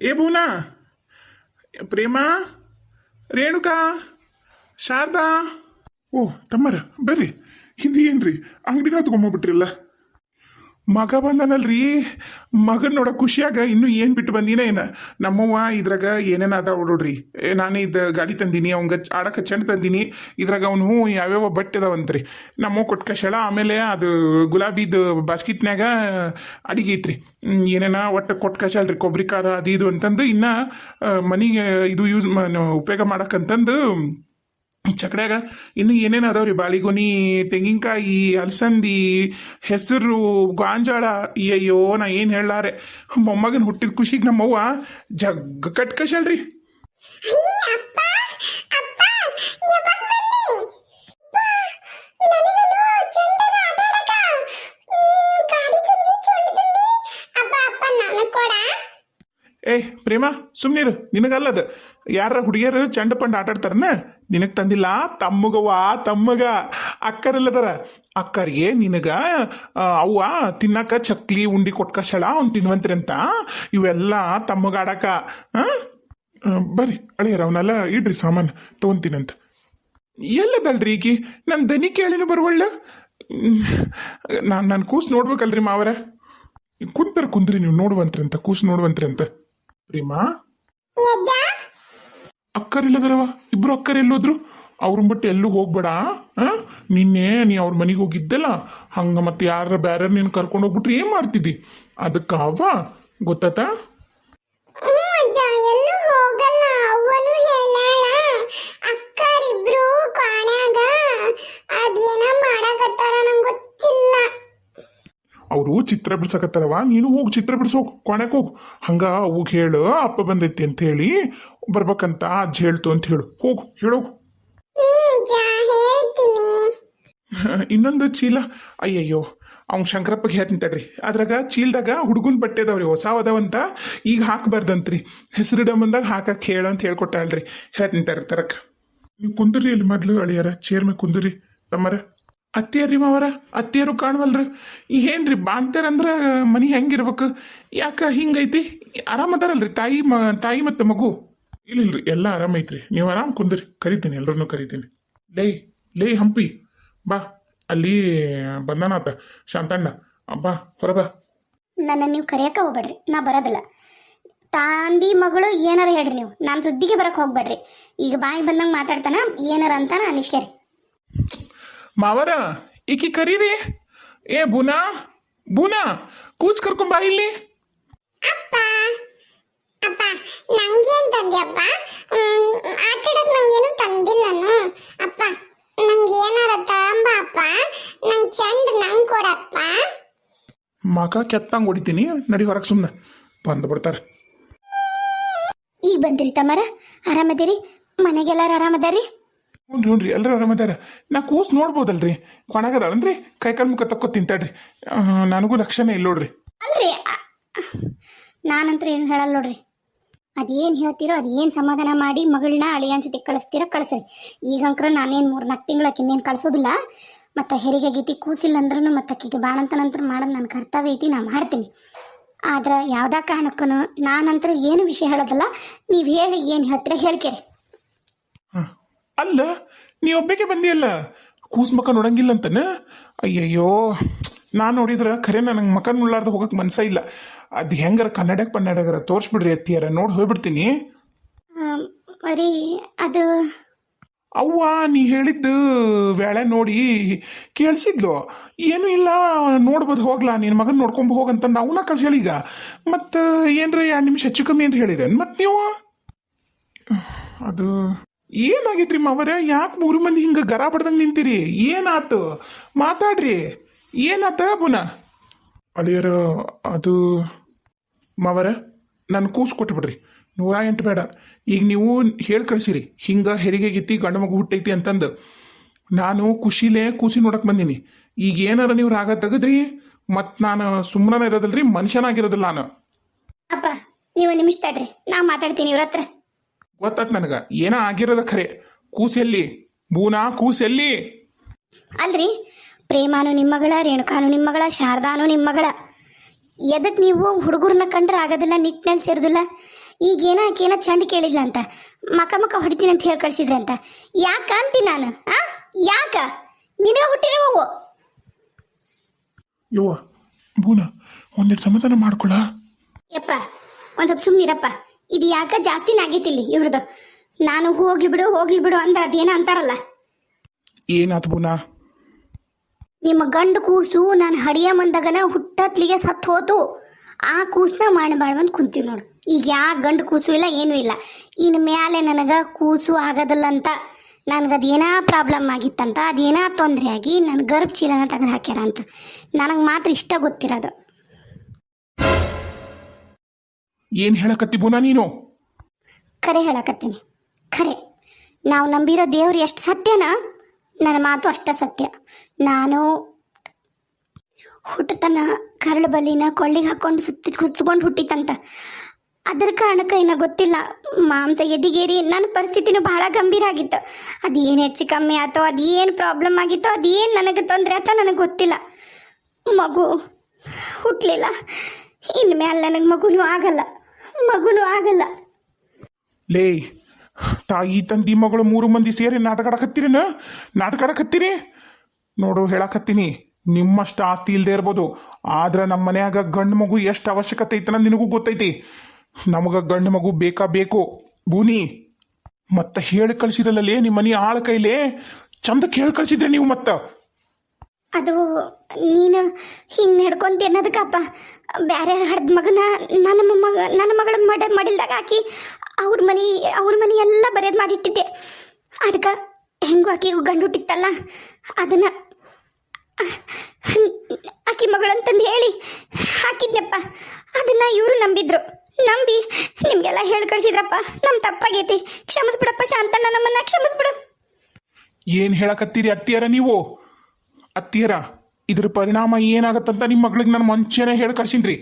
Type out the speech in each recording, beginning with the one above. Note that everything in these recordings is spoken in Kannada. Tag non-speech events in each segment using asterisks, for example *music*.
ಏ ಭುವನ ಪ್ರೇಮ ರೇಣುಕಾ ಶಾರದಾ. ಓ ತಮ್ಮರ ಬರ್ರಿ. ಹಿಂದಿ ಏನ್ರಿ? ಅಂಗಡಿನ ತಗೊಂಬೋಗ್ಬಿಟ್ರಿಲ್ಲ ಮಗ ಬಂದನಲ್ರಿ. ಮಗನ್ ಖುಷಿಯಾಗ ಇನ್ನು ಏನ್ ಬಿಟ್ಟು ಬಂದಿನ ಏನ? ನಮ್ಮವ್ವ ಇದ್ರಾಗ ಏನೇನ ಅದಾವ ನೋಡ್ರಿ. ನಾನು ಇದ್ ಗಾಡಿ ತಂದೀನಿ ಅವಂಗ ಆಡಕ ಚೆಂಡ್ ತಂದೀನಿ. ಇದ್ರಾಗ ಅವನು ಯಾವ್ಯಾವ ಬಟ್ಟೆ ಅದಾವಂತ್ರಿ. ನಮ್ಮವ್ವ ಕೊಟ್ಟು ಆಮೇಲೆ ಅದು ಗುಲಾಬಿದು ಬಾಸ್ಕೆಟ್ನ್ಯಾಗ ಅಡಿಗೆ ಹ್ಮ್, ಏನೇನ ಒಟ್ಟು ಕೊಟ್ಟು ಕಷಲ್ರಿ ಕೊಬ್ಬರಿ ಖಾರ ಅದು ಇದು ಅಂತಂದು ಇನ್ನ ಮನಿಗೆ ಇದು ಯೂಸ್ ಉಪಯೋಗ ಮಾಡಕ್ಕಂತಂದು ಚಕಡ್ಯಾಗ ಇನ್ನು ಏನೇನು ಅದಾವ್ರಿ ಬಾಳಿಗೊನಿ, ತೆಂಗಿನಕಾಯಿ, ಅಲಸಂದಿ, ಹೆಸರು, ಗಾಂಜಾಳ. ಅಯ್ಯೋ ನಾ ಏನು ಹೇಳಾರೆ ಮೊಮ್ಮಗನ ಹುಟ್ಟಿದ ಖುಷಿಗೆ ನಮ್ಮವ್ವ ಜಗ್ ಕಟ್ಕಶಲ್ರಿ ಅಪ್ಪ ಅಪ್ಪ ಯಾವಾಗ ಬನ್ನಿ ನನಗನು ಚಂದನ ಆಟಾಡಕ ಗಾಡಿ ತಂದಿ ಚಂಡ ತಂದಿ ಅಪ್ಪ ಅಪ್ಪ ನಾನು ಕೊಡ ಏ ಪ್ರೇಮ ಸುಮ್ನಿರು ನಿನಗಲ್ಲದ. ಯಾರ ಹುಡುಗಿಯರು ಚಂಡ ಪಂಡ ಆಟಾಡ್ತಾರನ ನಿನಗ್ ತಂದಿಲ್ಲ? ತಮ್ಮಗವ್ವ, ತಮ್ಮಗ. ಅಕ್ಕರಿಲ್ಲದರ. ಅಕ್ಕರಿಗೆ ನಿನಗ ಅವ್ವ ತಿನ್ನಕ ಚಕ್ಲಿ, ಉಂಡಿ ಕೊಟ್ಕಶಳ ಅವ್ನು ತಿನ್ವಂತ್ರಿ ಅಂತ ಇವೆಲ್ಲ ತಮ್ಮಗ ಆಡಕ. ಬರ್ರಿ. ಅಳಿಯರ ಅವನ್ನೆಲ್ಲ ಇಡ್ರಿ ಸಾಮಾನು ತಗೊಂತೀನಂತ. ಎಲ್ಲದಲ್ರಿ ಈಕಿ? ನನ್ನ ದನಿ ಕೇಳಿನ ಬರುವಳ್ಳ? ನಾನು ನಾನು ಕೂಸು ನೋಡ್ಬೇಕಲ್ರಿ ಮಾವರ. ಕುಂತರ ಕುಂದ್ರಿ ನೀವು ನೋಡುವಂತ್ರಿ ಅಂತ ಕೂಸು ನೋಡುವಂತ್ರಿ ಅಂತ ಪ್ರೇಮಾ? ಯಜ್ಜ ಅಕ್ಕರಿಲ್ಲದರವ? ಇಬ್ರು ಅಕ್ಕರ್ ಎಲ್ಲೋದ್ರು? ಅವ್ರ ಬಿಟ್ಟು ಎಲ್ಲೂ ಹೋಗ್ಬೇಡ? ನಿನ್ನೆ ನೀ ಅವ್ರ ಮನೆಗೆ ಹೋಗಿದ್ದಲ್ಲ ಹಂಗ ಮತ್ತೆ ಯಾರ ಬ್ಯಾರ ನೀನು ಕರ್ಕೊಂಡು ಹೋಗ್ಬಿಟ್ರೆ ಏನ್ ಮಾಡ್ತಿದ್ದಿ? ಅದಕ್ಕ ಅವ್ವ ಗೊತ್ತಾತಾ ಹ್ಞೂ ಅಜ್ಜ ಎಲ್ಲೂ ಹೋಗಲ್ಲ ಅವನು ಹೇಳಾಳ ಅಕ್ಕರಿಬ್ರು ಕಾಣ್ಯಾಗ ಅದೇನ ಮಾಡಕತ್ತಾರ ನಂಗೆ ಗೊತ್ತಿಲ್ಲ ಅವರು ಚಿತ್ರ ಬಿಡ್ಸಕತ್ತಾರವ ನೀನು ಹೋಗಿ ಚಿತ್ರ ಬಿಡ್ಸೋ ಕೊನೆಗೆ ಹೋಗು. ಹಂಗ ಅವಾಗ ಹೇಳು ಅಪ್ಪ ಬಂದೈತಿ ಅಂತ ಹೇಳಿ ಬರ್ಬೇಕಂತ ಅಜ್ಜ ಹೇಳ್ತು ಅಂತ ಹೇಳು. ಹೋಗು ಹೇಳೋಗು. *laughs* ಇನ್ನೊಂದು ಚೀಲ. ಅಯ್ಯಯ್ಯೋ ಅವ್ನು ಶಂಕರಪ್ಪಗೆ ಹೇಳ್ತಿಂತಡ್ರಿ ತಡ್ರಿ. ಅದ್ರಾಗ ಚೀಲ್ದಾಗ ಹುಡುಗನ ಬಟ್ಟೆ ಅದಾವ್ರಿ ಹೊಸ ಅದಾವಂತ ಈಗ ಹಾಕ್ಬಾರ್ದಂತ್ರಿ. ಹೆಸರಿಡಂಬಂದಾಗ ಹಾಕಕ್ಕೆ ಹೇಳು ಅಂತ ಹೇಳ್ಕೊಟ್ಟಲ್ರಿ ಹೇಳ್ತಿಂತಾರ ತರ್ರಿ ತರಕ ನೀವು ಕುಂದ್ರಿ ಇಲ್ಲಿ ಮೊದ್ಲು ಅಳಿಯಾರ. ಚೇರ್ ಮೇಲೆ ಕುಂದ್ರಿ. ತಮ್ಮರ. ಅತ್ತಿಯರ್ರಿ ಮಾವರ, ಅತ್ತಿಯರು ಕಾಣವಲ್ರಿ. ಏನ್ರಿ ಬಾಣ್ತಾರಂದ್ರ ಮನಿ ಹೆಂಗಿರ್ಬೇಕು? ಯಾಕ ಹಿಂಗೈತಿ? ಆರಾಮದಾರಲ್ರಿ ತಾಯಿ ಮ, ತಾಯಿ ಮತ್ತು ಮಗು. ಇಲ್ಲ ಇಲ್ರಿ ಎಲ್ಲ ಆರಾಮೈತ್ರಿ ನೀವು ಆರಾಮ್ ಕುಂದ್ರಿ, ಕರಿತೀನಿ ಎಲ್ಲರನ್ನೂ ಕರಿತೀನಿ. ಲೇ ಲೇ ಹಂಪಿ, ಬಾ, ಅಲ್ಲಿ ಬಂದನಾತ ಶಾಂತಣ್ಣ. ಬಾ, ಹೊರ ಬಾ. ನನ್ನ ನೀವು ಕರೆಯಕ್ಕೆ ಹೋಗ್ಬೇಡ್ರಿ, ನಾ ಬರೋದಿಲ್ಲ. ತಾಂದಿ ಮಗಳು ಏನಾರ ಹೇಳ್ರಿ ನೀವು, ನಾನು ಸುದ್ದಿಗೆ ಬರಕ್ಕೆ ಹೋಗ್ಬೇಡ್ರಿ. ಈಗ ಬಾಯಿ ಬಂದಂಗೆ ಮಾತಾಡ್ತಾನ, ಏನಾರ ಅಂತಾನ ಅನಿಸ್ಕೇರಿ ಮಾವರ ಈಕಿ ಕರೀರಿ. ಏ ಬುನಾ ಬುನಾ ಕೂಸ್ ಕರ್ಕೊಂಬಾ ಇಲ್ಲಿ. ಅಪ್ಪ ಅಪ್ಪ ನಂಗೇನ್ ತಂದ್ಯಪ್ಪ ಆಟಾಡಕ್ ನಂಗೇನು ತಂದಿಲ್ಲನು ಅಪ್ಪ ನಂಗೆ ಏನಾರ ತಗೊಂಬ ಅಪ್ಪ? ನಂಗೆ ಚಂದ ನಂಗೆ ಕೊಡಪ್ಪ. ಮಗ ಕೆತ್ತಂಗ್ ಹೊಡಿತೀನಿ ನಡಿ ಹೊರಗೆ ಸುಮ್ಮನೆ ಬಂದು ಬಿಡ್ತಾರೆ. ಈಗ ಬಂದ್ರಿ ತಮ್ಮರ ಆರಾಮದಿರಿ? ಮನೆಗೆಲ್ಲಾರು ಆರಾಮದಾರಿ ಹ್ಞೂ ಹ್ಞೂ ರೀ ಎಲ್ಲರೂ ಆರಾಮದಾರ ನಾ ಕೂಸ್ ನೋಡ್ಬೋದಲ್ರಿ ಕೊಣಗದಾಳನ್ರಿ ಕೈ ಕಾಲು ಮುಖ ತಕ್ಕೋ ತಿಂತಾಡ್ರಿ ನನಗೂ ಲಕ್ಷಣ ಇಲ್ಲ ನೋಡ್ರಿ. ಅಲ್ರಿ ಅ- ನಾನಂತೂ ಏನು ಹೇಳಲ್ಲ ನೋಡ್ರಿ. ಅದೇನು ಹೇಳ್ತೀರೋ, ಅದೇನು ಸಮಾಧಾನ ಮಾಡಿ ಮಗಳನ್ನ ಅಳಿಯನ್ ಜೊತೆ ಕಳಿಸ್ತೀರ, ಕಳಿಸ್ರಿ. ಈಗಂಕ್ರ ನಾನೇನು ಮೂರು ನಾಲ್ಕು ತಿಂಗಳಕ್ಕೆ ಇನ್ನೇನು ಕಳಿಸೋದಿಲ್ಲ. ಮತ್ತು ಹೆರಿಗೆ ಗೀತಿ ಕೂಸಿಲ್ಲ ಅಂದ್ರೂ ಮತ್ತು ಅಕ್ಕಿಗೆ ಬಾಣಂತ ನಂತರ ಮಾಡೋದು ನನ್ನ ಕರ್ತವ್ಯ ಐತಿ ನಾನು ಮಾಡ್ತೀನಿ. ಆದ್ರೆ ಯಾವುದೇ ಕಾರಣಕ್ಕೂ ನಾನಂತರ ಏನು ವಿಷಯ ಹೇಳೋದಲ್ಲ. ನೀವು ಹೇಳಿ ಏನು ಹೇಳ್ತೀರ, ಹೇಳ್ಕೇರಿ. ಅಲ್ಲ ನೀ ಒಬ್ಬಕ್ಕೆ ಬಂದಿಯಲ್ಲ? ಕೂಸ್ ಮಕ್ಕ ನೋಡಂಗಿಲ್ಲ ಅಂತನ ಅಯ್ಯಯ್ಯೋ ನಾನು ನೋಡಿದ್ರೆ ಖರೆ ನನಗೆ ಮಕ ನೋಡ್ಲಾರ್ದು ಹೋಗಕ್ಕೆ ಮನ್ಸ ಇಲ್ಲ. ಅದು ಹೆಂಗಾರ ಕನ್ನಡಕ್ಕೆ ಪನ್ನಡಗರ ತೋರಿಸ್ಬಿಡ್ರಿ ಅತ್ತಿಯಾರ ನೋಡಿ ಹೋಗ್ಬಿಡ್ತೀನಿ. ಮರಿ ಅದು ಅವ್ವ ನೀ ಹೇಳಿದ್ದು ವೇಳೆ ನೋಡಿ ಕೇಳಿಸಿದ್ಲು. ಏನು ಇಲ್ಲ ನೋಡ್ಬೋದು ಹೋಗ್ಲಾ ನಿನ್ನ ಮಗನ ನೋಡ್ಕೊಂಬ ಹೋಗಂತಂದು ಅವನ ಹೇಳಿ ಈಗ. ಮತ್ತು ಏನ್ರ ಎರಡು ನಿಮಿಷ ಹೆಚ್ಚು ಕಮ್ಮಿ ಅಂತ ಹೇಳಿದ್ರೆ ಮತ್ತು ನೀವು? ಅದು ಏನಾಗಿತ್ರಿ ಮಾವರ? ಯಾಕೆ ಮೂರು ಮಂದಿ ಹಿಂಗೆ ಗರ ಬಡ್ದಂಗೆ ನಿಂತೀರಿ? ಏನಾತು? ಮಾತಾಡ್ರಿ. ಏನಾತ ಬುನ ಅಳಿಯರ, ಅದು ಮಾವರ ನನ್ನ ಕೂಸು ಕೊಟ್ಬಿಡ್ರಿ. ನೂರ ಎಂಟು ಬೇಡ. ಈಗ ನೀವು ಹೇಳಿ ಕಳಿಸಿರಿ. ಹಿಂಗೆ ಹೆರಿಗೆ ಗಿತ್ತಿ ಗಂಡು ಮಗು ಹುಟ್ಟೈತಿ ಅಂತಂದು. ನಾನು ಖುಷಿಲೇ ಕೂಸಿ ನೋಡಕ್ ಬಂದೀನಿ. ಈಗ ಏನಾರ ನೀವು ರಾಗ ತೆಗದ್ರಿ? ಮತ್ತು ನಾನು ಸುಮ್ಮನೆ ರೀ ಮನುಷ್ಯನಾಗಿರೋದಿಲ್ಲ ನಾನು. ಅಪ್ಪ, ನೀವು ನಿಮಿಷ ತಡ್ರಿ. ನಾ ಮಾತಾಡ್ತೀನಿ ಇವ್ರ ಹತ್ರ. ಗೊತ್ತಾತ್ ನನಗೆ. ಏನೋ ಆಗಿರೋದ ಖರೆ? ಕೂಸೆಲ್ಲಿ? ಬೂನಾ ಕೂಸೆಲ್ಲಿ? ಅಲ್ರಿ ಪ್ರೇಮಾನು ನಿಮ್ಮಗಳ ರೇಣುಕಾನು ನಿಮ್ಮಗಳ ಶಾರದಾನು ನಿಮ್ಮಗಳ. ಎದಕ್ ನೀವು ಹುಡುಗರನ್ನ ಕಂಡ್ರೆ ಆಗೋದಿಲ್ಲ ನಿಟ್ಟಿನಲ್ಲಿ ಸೇರೋದಿಲ್ಲ? ಈಗ ಏನೋ ಆಕೇನೋ ಚಂದ ಕೇಳಿಲ್ಲ ಅಂತ ಮಕ ಮಕ ಹೊಡಿತೀನಿ ಅಂತ ಹೇಳಿ ಅಂತ ಯಾಕ ಅಂತೀನಿ ನಾನು ಆ? ಯಾಕ? ನೀನೇ ಹುಟ್ಟಿರೋ ಹೋಗು ಯವ್ವ ಬೂನ ಒಂದೆರಡು ಸಮಾಧಾನ ಮಾಡ್ಕೊಳ. ಯಪ್ಪ ಒಂದು ಸ್ವಲ್ಪ ಸುಮ್ಮನಿರಪ್ಪ ಇದು ಯಾಕ ಜಾಸ್ತಿನ ಆಗೈತಿಲ್ಲಿ ಇವ್ರದ್ದು ನಾನು ಹೋಗ್ಲಿ ಬಿಡು ಹೋಗ್ಲಿ ಬಿಡು ಅಂದ್ರೆ ಅದೇನ ಅಂತಾರಲ್ಲ? ಏನಾತ್ ಬುನಾ ನಿಮ್ಮ ಗಂಡು ಕೂಸು ನಾನು ಹಡಿಯ ಮಂದಗನ ಹುಟ್ಟತ್ಲಿಗೆ ಸತ್ತು ಹೋತು. ಆ ಕೂಸನ್ನ ಮಾಡಿ ಬಂದು ಕುಂತೀವಿ ನೋಡು. ಈಗ ಯಾ ಗಂಡು ಕೂಸು ಇಲ್ಲ ಏನೂ ಇಲ್ಲ. ಇನ್ನು ಮ್ಯಾಲೆ ನನಗೆ ಕೂಸು ಆಗದಲ್ಲ ಅಂತ ನನಗದು ಏನೋ ಪ್ರಾಬ್ಲಮ್ ಆಗಿತ್ತಂತ ಅದೇನೋ ತೊಂದರೆ ಆಗಿ ನನ್ನ ಗರ್ಭ ಚೀಲನ ತೆಗೆದು ಹಾಕ್ಯಾರ ಅಂತ. ನನಗೆ ಮಾತ್ರ ಇಷ್ಟ ಗೊತ್ತಿರೋದು. ಏನ್ ಹೇಳಕತ್ತಿ ಬೂನಾ ನೀನು? ಖರೆ ಹೇಳಕತ್ತೀನಿ. ಖರೆ ನಾವು ನಂಬಿರೋ ದೇವ್ರು ಎಷ್ಟು ಸತ್ಯನಾ? ನನ್ನ ಮಾತು ಅಷ್ಟ ಸತ್ಯ. ನಾನು ಹುಟ್ಟತನ ಕರಳು ಬಲಿನ ಕೊಳ್ಳಿಗೆ ಹಾಕೊಂಡು ಸುತ್ತಿ ಕುತ್ಕೊಂಡು ಹುಟ್ಟಿತಂತ. ಅದರ ಕಾರಣಕ್ಕೆ ಏನೋ ಗೊತ್ತಿಲ್ಲ. ಮಾಂಸ ಎದಿಗೇರಿ ನನ್ನ ಪರಿಸ್ಥಿತಿನೂ ಬಹಳ ಗಂಭೀರ ಆಗಿತ್ತು. ಅದೇನು ಹೆಚ್ಚು ಕಮ್ಮಿ ಆತೋ ಅದೇನು ಪ್ರಾಬ್ಲಮ್ ಆಗಿತ್ತೋ ಅದೇನು ನನಗೆ ತೊಂದರೆ ಆಯ್ತೋ ನನಗೆ ಗೊತ್ತಿಲ್ಲ. ಮಗು ಹುಟ್ಟಲಿಲ್ಲ ಇನ್ಮೇಲೆ ನನಗೆ ಮಗುನೂ ಆಗಲ್ಲ. ಮಗುನೂ ಆಗಲ್ಲ. ಲೇ, ತಾಯಿ ತಂದಿ ಮಗಳು ಮೂರು ಮಂದಿ ಸೇರಿ ನಾಟಕ ನಾಟಕಾಡಕತ್ತೀರಿ ನೋಡು, ಹೇಳಕತ್ತೀನಿ. ನಿಮ್ಮಷ್ಟು ಆಸ್ತಿ ಇಲ್ಲದೆ ಇರ್ಬೋದು. ಆದ್ರೆ ನಮ್ಮ ಮನ್ಯಾಗ ಗಂಡು ಮಗು ಎಷ್ಟು ಅವಶ್ಯಕತೆ ಐತನ ನಿನಗೂ ಗೊತ್ತೈತಿ. ನಮಗ ಗಂಡು ಮಗು ಬೇಕಾ ಬೇಕು? ಭೂನಿ ಮತ್ತೆ ಹೇಳಿ ಕಳ್ಸಿರಲ್ಲೇ ನಿಮ್ಮ ಮನೆ ಆಳ ಕೈಲೇ? ಚಂದ ಕೇಳಿ ಕಳ್ಸಿದ್ರೆ ನೀವು ಮತ್ತ. ಅದು ನೀನು ಹಿಂಗೆ ನಡ್ಕೊಂತಿ ಅನ್ನೋದಕ್ಕಪ್ಪ. ಬೇರೆ ಹಡ್ದ ಮಗನ ನನ್ನ ಮಗ, ನನ್ನ ಮಗಳ ಮಡ, ಮಡಿಲ್ದಾಗ ಹಾಕಿ ಅವ್ರ ಮನೆ ಅವ್ರ ಮನೆ ಎಲ್ಲ ಬರೆಯೋದು ಮಾಡಿಟ್ಟಿದ್ದೆ. ಅದಕ್ಕೆ ಹೆಂಗೂ ಆಕಿ ಗಂಡು ಹುಟ್ಟಿತ್ತಲ್ಲ, ಅದನ್ನು ಆಕಿ ಮಗಳಂತಂದು ಹೇಳಿ ಹಾಕಿದ್ನಪ್ಪ. ಅದನ್ನು ಇವರು ನಂಬಿದ್ರು. ನಂಬಿ ನಿಮಗೆಲ್ಲ ಹೇಳಿ ಕಳ್ಸಿದ್ರಪ್ಪ. ನಮ್ಮ ತಪ್ಪಾಗೈತಿ. ಕ್ಷಮಿಸ್ಬಿಡಪ್ಪ ಶಾಂತಣ್ಣ ನಮ್ಮನ್ನ, ಕ್ಷಮಿಸ್ಬಿಡು. ಏನ್ ಹೇಳಕತ್ತೀರಿ ಅತ್ತಿಯರ ನೀವು? ಅತ್ತಿಯರ ಇದ್ರ ಪರಿಣಾಮ ಏನಾಗತ್ತಂತ ನಿಮ್ಮ ಮಗಳಿಗೆ ನಾನು ಮುಂಚೆನೇ ಹೇಳಿ ಕಳ್ಸಿನ್ರಿ.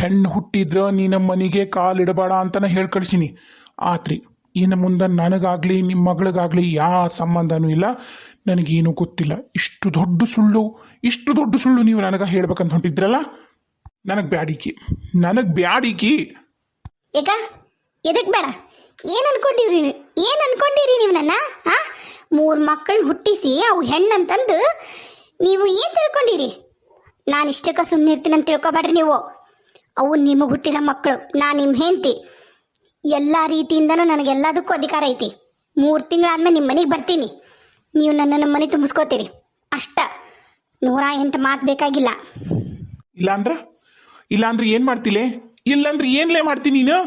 ಹೆಣ್ಣು ಹುಟ್ಟಿದ್ರ ನೀ ನಮ್ಮ ಮನೆಗೆ ಕಾಲಿಡಬೇಡ ಅಂತ ಹೇಳಿ ಕಳ್ಸೀನಿ. ಆತ್ರಿ, ಇನ್ನು ಮುಂದೆ ನನಗಾಗಲಿ ನಿಮ್ಮ ಮಗಳಿಗಾಗ್ಲಿ ಯಾವ ಸಂಬಂಧನೂ ಇಲ್ಲ, ನನಗೇನು ಗೊತ್ತಿಲ್ಲ. ಇಷ್ಟು ದೊಡ್ಡ ಸುಳ್ಳು, ಇಷ್ಟು ದೊಡ್ಡ ಸುಳ್ಳು ನೀವು ನನಗೆ ಹೇಳ್ಬೇಕಂತ ಹೊಂಟಿದ್ರಲ್ಲ? ನನಗೆ ಬ್ಯಾಡಿಕಿ ನನಗೆ ಬ್ಯಾಡಿಕಿ ಏಕ, ಎದಕ್ ಬೇಡ? ಏನ್ ಅನ್ಕೊಂಡಿರಿ ಏನು ಅನ್ಕೊಂಡಿರಿ ನೀವು ನನ್ನ? ಮೂರ್ ಮಕ್ಕಳು ಹುಟ್ಟಿಸಿ ಅವು ಹೆಣ್ಣಂತಂದು ನೀವು ಏನ್ ತಿಳ್ಕೊಂಡಿರಿ? ನಾನು ಇಷ್ಟಕ್ಕ ಸುಮ್ಮನೆ ಇರ್ತೀನಿ ಅಂತ ತಿಳ್ಕೊಬೇಡ್ರಿ ನೀವು. ಅವು ನಿಮಗೆ ಹುಟ್ಟಿರೋ ಮಕ್ಕಳು, ನಾನು ನಿಮ್ಮ ಹೆಂಡತಿ. ಎಲ್ಲ ರೀತಿಯಿಂದನೂ ನನಗೆಲ್ಲದಕ್ಕೂ ಅಧಿಕಾರ ಐತಿ. ಮೂರು ತಿಂಗಳಾದ್ಮೇಲೆ ನಿಮ್ಮ ಮನೆಗೆ ಬರ್ತೀನಿ. ನೀವು ನನ್ನ ನಮ್ಮ ಮನೆ ತುಂಬಿಸ್ಕೋತೀರಿ. ಅಷ್ಟ. ನೂರ ಎಂಟು ಮಾತು ಬೇಕಾಗಿಲ್ಲ. ಇಲ್ಲಾಂದ್ರ? ಇಲ್ಲಾಂದ್ರೆ ಏನು ಮಾಡ್ತಿಲೆ? ಇಲ್ಲಾಂದ್ರೆ ಏನ್ಲೇ ಮಾಡ್ತೀನಿ ನೀನು?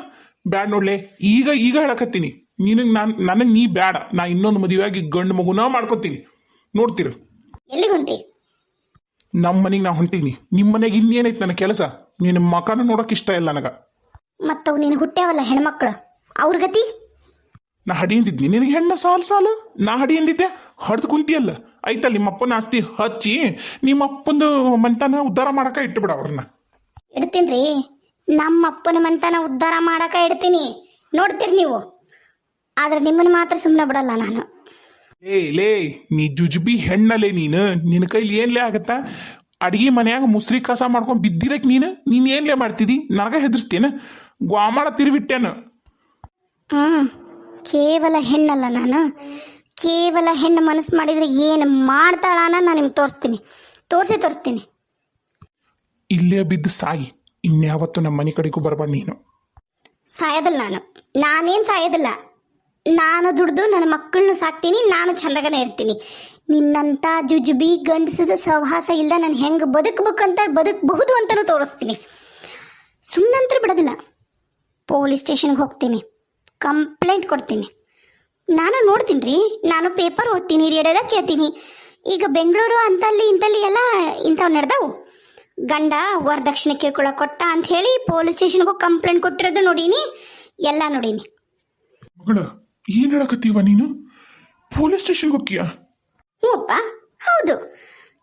ಬ್ಯಾಡ್ ನೋಡ್ಲೆ, ಈಗ ಈಗ ಹೇಳಕತ್ತೀನಿ. ನಿನಗೆ ನಾನು ನನಗೆ ನೀ ಬ್ಯಾಡ. ನಾ ಇನ್ನೊಂದು ಮದುವೆಯಾಗಿ ಗಂಡು ಮಗುನ ಮಾಡ್ಕೊತೀನಿ. ನೋಡ್ತೀರ. ಎಲ್ಲಿಗೆ ಹೊಂಟಿ? ನಮ್ಮ ಮನೆಗೆ ನಾ ಹೊಂಟೀನಿ. ನಿಮ್ಮ ಮನೆಗೆ ಇನ್ನೇನೈತೆ ನನ್ನ ಕೆಲಸ? ನಿನ್ನ ಮಕನ ನೋಡಕ್ ಇಷ್ಟ ಇಲ್ಲ ನನಗೆ. ಮತ್ತವು ನೀನು ಹುಟ್ಟ್ಯಾವಲ್ಲ ಹೆಣ್ಮಕ್ಳು? ಅವ್ರ ಗತಿ? ನಾ ಹಡಿ ಅಂದಿದ್ನಿ ನಿನಗೆ ಹೆಣ್ಣ ಸಾಲು ಸಾಲು? ನಾ ಹಡಿ ಅಂದಿದ್ದೆ ಹಡ್ದು ಕುಂತಿಯಲ್ಲ. ಆಯ್ತಲ್ಲ ನಿಮ್ಮ ಅಪ್ಪನ ಆಸ್ತಿ ಹಚ್ಚಿ ನಿಮ್ಮ ಅಪ್ಪಂದು ಮಂತನ ಉದ್ಧಾರ ಮಾಡಕ ಇಟ್ಟುಬಿಡ ಅವ್ರನ್ನ. ಇಡ್ತೀನಿ ರೀ ನಮ್ಮ ಅಪ್ಪನ ಮಂತನ ಉದ್ಧಾರ ಮಾಡಕ ಇಡ್ತೀನಿ. ನೋಡ್ತೀರಿ ನೀವು. ಆದ್ರೆ ನಿಮ್ಮನ್ನ ಮಾತ್ರ ಸುಮ್ಮನೆ ಬಿಡಲ್ಲ ನಾನು. ಲೇ ಲೇ ನೀ ಜುಜುಬಿ ಹೆಣ್ಣಲೆ ನೀನು. ನಿನ್ನ ಕೈಲಿ ಏನ್ಲೇ ಆಗತ್ತ? ಅಡಿಗೆ ಮನ್ಯಾಗ ಮುಸ್ರಿ ಕಸ ಮಾಡ್ಕೊಂಡು ಬಿದ್ದಿರಕ್ ನೀನು? ನೀನ್ ಏನ್ಲೇ ಮಾಡ್ತಿದಿ? ನನಗ ಹೆದರ್ಸ್ತೇನ? ಗ್ವಾಮಾಳ ತಿರುವಿಟ್ಟೇನು. ಹ್ಮ್ ಕೇವಲ ಹೆಣ್ಣಲ್ಲ ನಾನು. ಕೇವಲ ಹೆಣ್ಣು ಮನಸ್ಸು ಮಾಡಿದ್ರೆ ಏನು ಮಾಡ್ತಾಳ ನಾನು ನಿಮ್ಗೆ ತೋರಿಸ್ತೀನಿ. ತೋರಿಸಿ ತೋರಿಸ್ತೀನಿ. ಇಲ್ಲೇ ಬಿದ್ದು ಸಾಯಿ. ಇನ್ಯಾವತ್ತು ನಮ್ಮ ಮನೆ ಕಡೆಗೂ ಬರಬಾರ್ದು ನೀನು. ಸಾಯೋದಿಲ್ಲ ನಾನು. ನಾನೇನು ಸಾಯೋದಿಲ್ಲ. ನಾನು ದುಡ್ದು ನನ್ನ ಮಕ್ಕಳನ್ನ ಸಾಕ್ತೀನಿ, ನಾನು ಚಂದಗನೇ ಇರ್ತೀನಿ. ನಿನ್ನಂಥ ಜುಜುಬಿ ಗಂಡಸದ ಸಹವಾಸ ಇಲ್ಲ ನಾನು ಹೆಂಗೆ ಬದುಕಬೇಕಂತ ಬದುಕಬಹುದು ಅಂತಲೂ ತೋರಿಸ್ತೀನಿ. ಸುಮ್ಮನಂತರ ಬಿಡೋದಿಲ್ಲ. ಪೊಲೀಸ್ ಸ್ಟೇಷನ್ಗೆ ಹೋಗ್ತೀನಿ. ಕಂಪ್ಲೇಂಟ್ ಕೊಡ್ತೀನಿ. ನಾನು ನೋಡ್ತೀನಿ ರೀ ನಾನು ಪೇಪರ್ ಓದ್ತೀನಿ ರೇಡಿಯೋದಾಗ ಕೇಳ್ತೀನಿ. ಈಗ ಬೆಂಗಳೂರು ಅಂತಲ್ಲಿ ಇಂತಲ್ಲಿ ಎಲ್ಲ ಇಂಥವು ನಡೆದವು. ಗಂಡ ವರದಕ್ಷಿಣೆ ಕೇಳ್ಕೊಳ್ಳೋ ಕೊಟ್ಟ ಅಂತ ಹೇಳಿ ಪೊಲೀಸ್ ಸ್ಟೇಷನ್ಗೂ ಕಂಪ್ಲೇಂಟ್ ಕೊಟ್ಟಿರೋದು ನೋಡೀನಿ, ಎಲ್ಲ ನೋಡೀನಿ. ಏನ್ ಹೇಳಕತ್ತೀವ ನೀನು? ಪೊಲೀಸ್ ಸ್ಟೇಷನ್ಗೆ ಹೋಗ್ತೀಯ? ಹ್ಞೂ ಅಪ್ಪ ಹೌದು.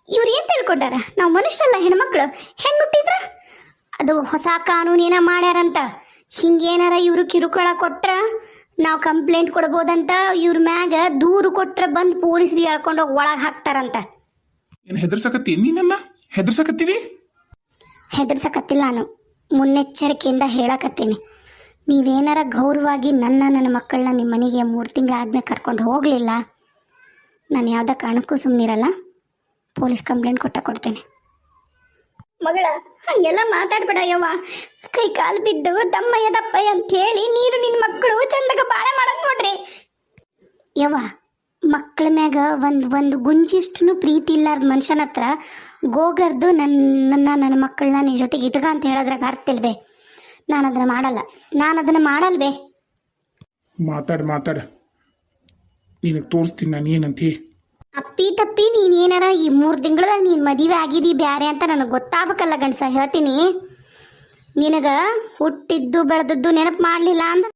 ಇವ್ರು ಏನ್ ತಿಳ್ಕೊಂಡಾರ? ನಾವು ಮನುಷ್ಯರಲ್ಲ ಹೆಣ್ಮಕ್ಳು. ಹೆಣ್ಣು ಹುಟ್ಟಿದ್ರ ಅದು ಹೊಸ ಕಾನೂನೇನ ಮಾಡ್ಯಾರಂತ. ಹಿಂಗೇನಾರ ಇವರು ಕಿರುಕುಳ ಕೊಟ್ರ ನಾವು ಕಂಪ್ಲೇಂಟ್ ಕೊಡ್ಬೋದಂತ ಇವ್ರ ಮ್ಯಾಗ ದೂರು ಕೊಟ್ರ ಬಂದು ಪೊಲೀಸ್ರಿಗೆ ಹೇಳ್ಕೊಂಡೋಗಿ ಒಳಗೆ ಹಾಕ್ತಾರಂತ. ಏನ್ ಹೆದರ್ಸಕತ್ತಿ? ನೀನನ್ನ? ಹೆದರ್ಸಕತ್ತೀವಿ? ಹೆದರ್ಸಕತ್ತಿಲ್ಲ ನಾನು. ಮುನ್ನೆಚ್ಚರಿಕೆಯಿಂದ ಹೇಳಕತ್ತೀನಿ. ನೀವೇನಾರ ಗೌರವವಾಗಿ ನನ್ನ ನನ್ನ ಮಕ್ಕಳನ್ನ ನಿಮ್ಮ ಮನೆಗೆ ಮೂರು ತಿಂಗಳಾದ್ಮೇಲೆ ಕರ್ಕೊಂಡು ಹೋಗಲಿಲ್ಲ? ನಾನು ಯಾವುದೇ ಕಾರಣಕ್ಕೂ ಸುಮ್ಮನಿರಲ್ಲ ಪೊಲೀಸ್ ಕಂಪ್ಲೇಂಟ್ ಕೊಟ್ಟ ಕೊಡ್ತೇನೆ. ಮಗಳ ಹಂಗೆಲ್ಲ ಮಾತಾಡ್ಬೇಡ ಯವ್ವ. ಕೈ ಕಾಲು ಬಿದ್ದು ತಮ್ಮಯ್ಯ ದಪ್ಪಯ್ಯ ಅಂತ ಹೇಳಿ ನೀರು ನಿನ್ನ ಮಕ್ಕಳು ಚಂದಗ ಬಾಳೆ ಮಾಡೋದು ನೋಡ್ರಿ. ಯವ್ವ ಮಕ್ಕಳ ಮ್ಯಾಗ ಒಂದು ಒಂದು ಗುಂಜಿಷ್ಟು ಪ್ರೀತಿ ಇಲ್ಲಾರ್ದ ಮನುಷ್ಯನ ಹತ್ರ ಗೋಗರ್ದು ನನ್ನ ನನ್ನ ನನ್ನ ಮಕ್ಕಳನ್ನ ನಿನ್ನ ಜೊತೆಗೆ ಇಟ್ಕ ಅಂತ ಹೇಳೋದ್ರಾಗ ಅರ್ಥ ಇಲ್ವೇ? ನಾನು ಅದನ್ನ ಮಾಡಲ್ಲ. ನಾನು ಅದನ್ನ ಮಾಡಲ್ವೇ ಮಾತಾಡ್ ಮಾತಾಡ. ನಿನಗೆ ತೋರಿಸ್ತೀನಿ ನಾನು ಏನಂತಿ? ಅಪ್ಪಿ ತಪ್ಪಿ ನೀನ್ ಏನಾರ ಈ ಮೂರು ತಿಂಗಳದಾಗ ನೀನು ಮದುವೆ ಆಗಿದಿ ಬ್ಯಾರೆ ಅಂತ ನನಗೆ ಗೊತ್ತಾಗಬೇಕಲ್ಲ ಗಂಡಸ ಹೇಳ್ತೀನಿ. ನಿನಗ ಹುಟ್ಟಿದ್ದು ಬೆಳೆದದ್ದು ನೆನಪು ಮಾಡಲಿಲ್ಲ ಅಂದ್ರೆ